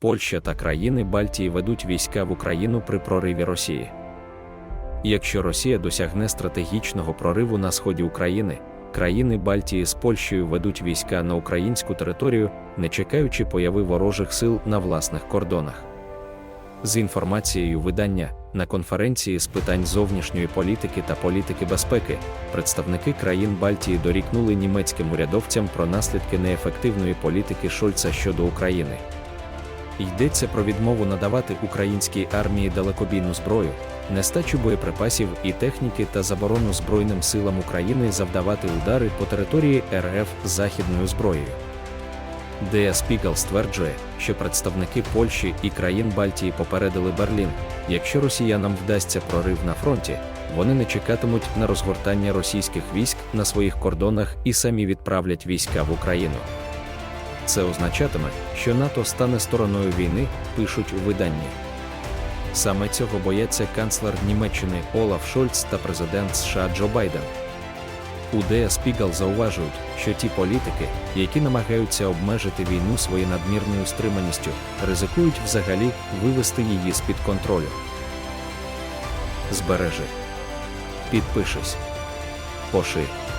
Польща та країни Бальтії ведуть війська в Україну при прориві Росії. Якщо Росія досягне стратегічного прориву на сході України, країни Бальтії з Польщею ведуть війська на українську територію, не чекаючи появи ворожих сил на власних кордонах. З інформацією видання на конференції з питань зовнішньої політики та політики безпеки представники країн Бальтії дорікнули німецьким урядовцям про наслідки неефективної політики Шольца щодо України. Йдеться про відмову надавати українській армії далекобійну зброю, нестачу боєприпасів і техніки та заборону Збройним силам України завдавати удари по території РФ західною зброєю. Дея Спігал стверджує, що представники Польщі і країн Бальтії попередили Берлін, якщо росіянам вдасться прорив на фронті, вони не чекатимуть на розгортання російських військ на своїх кордонах і самі відправлять війська в Україну. Це означатиме, що НАТО стане стороною війни, пишуть у виданні. Саме цього бояться канцлер Німеччини Олаф Шольц та президент США Джо Байден. У Дея Спігал зауважують, що ті політики, які намагаються обмежити війну своєю надмірною стриманістю, ризикують взагалі вивести її з-під контролю. Збережи. Підпишись. Поширь.